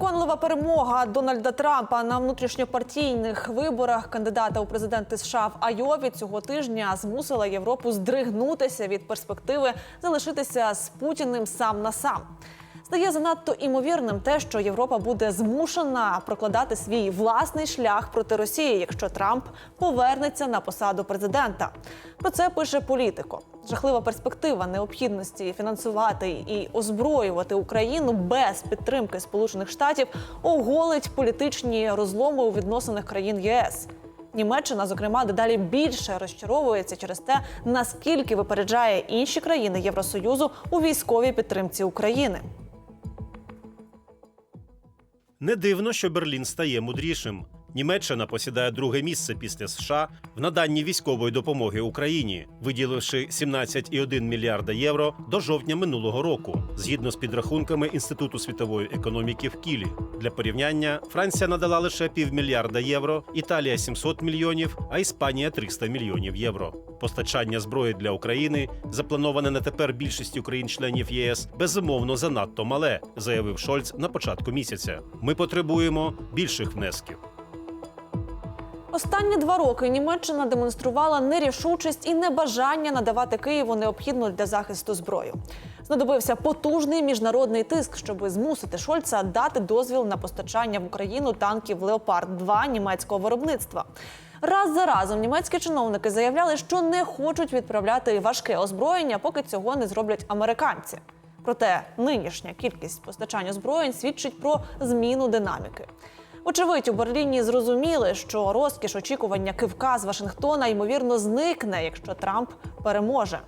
Переконлива перемога Дональда Трампа на внутрішньопартійних виборах кандидата у президенти США в Айові цього тижня змусила Європу здригнутися від перспективи залишитися з Путіним сам на сам. Стає занадто імовірним те, що Європа буде змушена прокладати свій власний шлях проти Росії, якщо Трамп повернеться на посаду президента. Про це пише політико. Жахлива перспектива необхідності фінансувати і озброювати Україну без підтримки Сполучених Штатів оголить політичні розломи у відносинах країн ЄС. Німеччина, зокрема, дедалі більше розчаровується через те, наскільки випереджає інші країни Євросоюзу у військовій підтримці України. Не дивно, що Берлін стає мудрішим. Німеччина посідає друге місце після США в наданні військової допомоги Україні, виділивши 17,1 мільярда євро до жовтня минулого року, згідно з підрахунками Інституту світової економіки в Кілі. Для порівняння Франція надала лише півмільярда євро, Італія 700 мільйонів, а Іспанія 300 мільйонів євро. Постачання зброї для України, заплановане на тепер більшістю країн-членів ЄС, безумовно занадто мале, заявив Шольц на початку місяця. Ми потребуємо більших внесків. Останні два роки Німеччина демонструвала нерішучість і небажання надавати Києву необхідну для захисту зброю. Знадобився потужний міжнародний тиск, щоб змусити Шольца дати дозвіл на постачання в Україну танків Леопард 2 німецького виробництва. Раз за разом німецькі чиновники заявляли, що не хочуть відправляти важке озброєння, поки цього не зроблять американці. Проте нинішня кількість постачань озброєнь свідчить про зміну динаміки. Очевидь, у Берліні зрозуміли, що розкіш очікування кивка з Вашингтона ймовірно зникне, якщо Трамп переможе.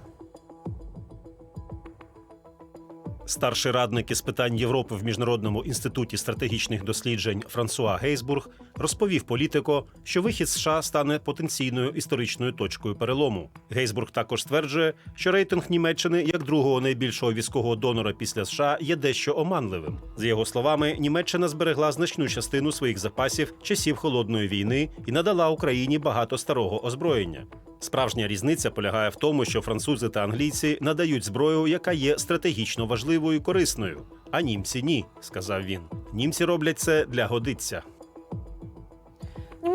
Старший радник із питань Європи в міжнародному інституті стратегічних досліджень Франсуа Гейсбург розповів політико, що вихід США стане потенційною історичною точкою перелому. Гейсбург також стверджує, що рейтинг Німеччини як другого найбільшого військового донора після США є дещо оманливим. За його словами, Німеччина зберегла значну частину своїх запасів часів холодної війни і надала Україні багато старого озброєння. Справжня різниця полягає в тому, що французи та англійці надають зброю, яка є стратегічно важливою і корисною. А німці ні, сказав він. Німці роблять це для годиться.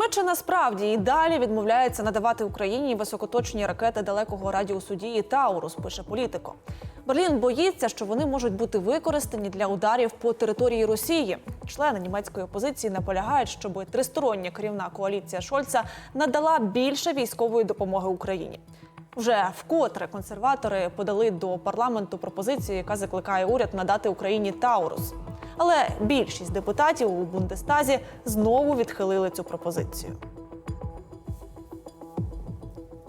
Німеччина справді і далі відмовляється надавати Україні високоточні ракети далекого радіусу дії Таурус, пише політико. Берлін боїться, що вони можуть бути використані для ударів по території Росії. Члени німецької опозиції наполягають, щоб тристороння керівна коаліція Шольца надала більше військової допомоги Україні. Вже вкотре консерватори подали до парламенту пропозицію, яка закликає уряд надати Україні Таурус. Але більшість депутатів у Бундестазі знову відхилили цю пропозицію.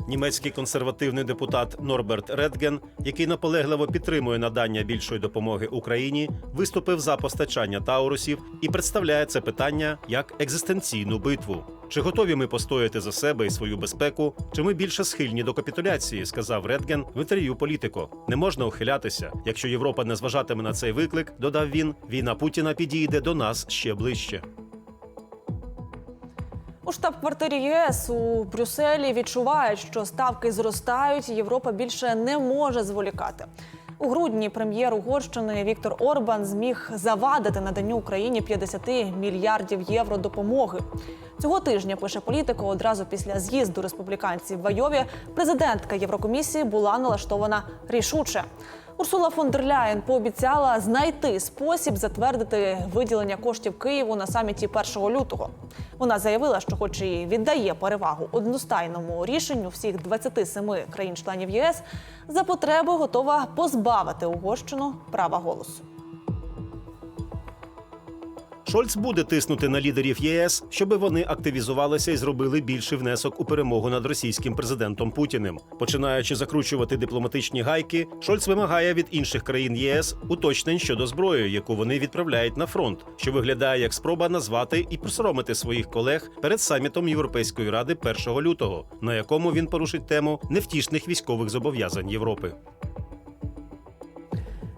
Німецький консервативний депутат Норберт Редген, який наполегливо підтримує надання більшої допомоги Україні, виступив за постачання таурусів і представляє це питання як екзистенційну битву. Чи готові ми постояти за себе і свою безпеку? Чи ми більше схильні до капітуляції? сказав Редген в інтерв'ю політико. Не можна ухилятися. Якщо Європа не зважатиме на цей виклик, додав він. Війна Путіна підійде до нас ще ближче. У штаб-квартирі ЄС у Брюсселі відчувають, що ставки зростають, і Європа більше не може зволікати. У грудні прем'єр Угорщини Віктор Орбан зміг завадити наданню Україні 50 мільярдів євро допомоги. Цього тижня пише політико. Одразу після з'їзду республіканців в Айові президентка Єврокомісії була налаштована рішуче. Урсула фон дер Ляєн пообіцяла знайти спосіб затвердити виділення коштів Києву на саміті 1 лютого. Вона заявила, що, хоч і віддає перевагу одностайному рішенню всіх 27 країн-членів ЄС, за потреби готова позбавити Угорщину права голосу. Шольц буде тиснути на лідерів ЄС, щоби вони активізувалися і зробили більший внесок у перемогу над російським президентом Путіним. Починаючи закручувати дипломатичні гайки, Шольц вимагає від інших країн ЄС уточнень щодо зброї, яку вони відправляють на фронт, що виглядає як спроба назвати і просоромити своїх колег перед самітом Європейської ради 1 лютого, на якому він порушить тему невтішних військових зобов'язань Європи.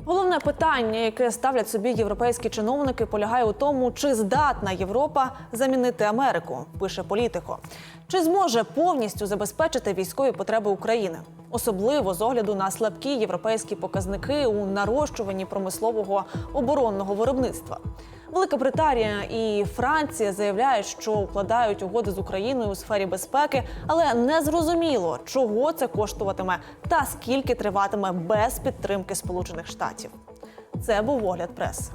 Головне питання, яке ставлять собі європейські чиновники, полягає у тому, чи здатна Європа замінити Америку, пише політико. Чи зможе повністю забезпечити військові потреби України, особливо з огляду на слабкі європейські показники у нарощуванні промислового оборонного виробництва. Велика Британія і Франція заявляють, що укладають угоди з Україною у сфері безпеки, але не зрозуміло, чого це коштуватиме та скільки триватиме без підтримки Сполучених Штатів. Це був огляд преси.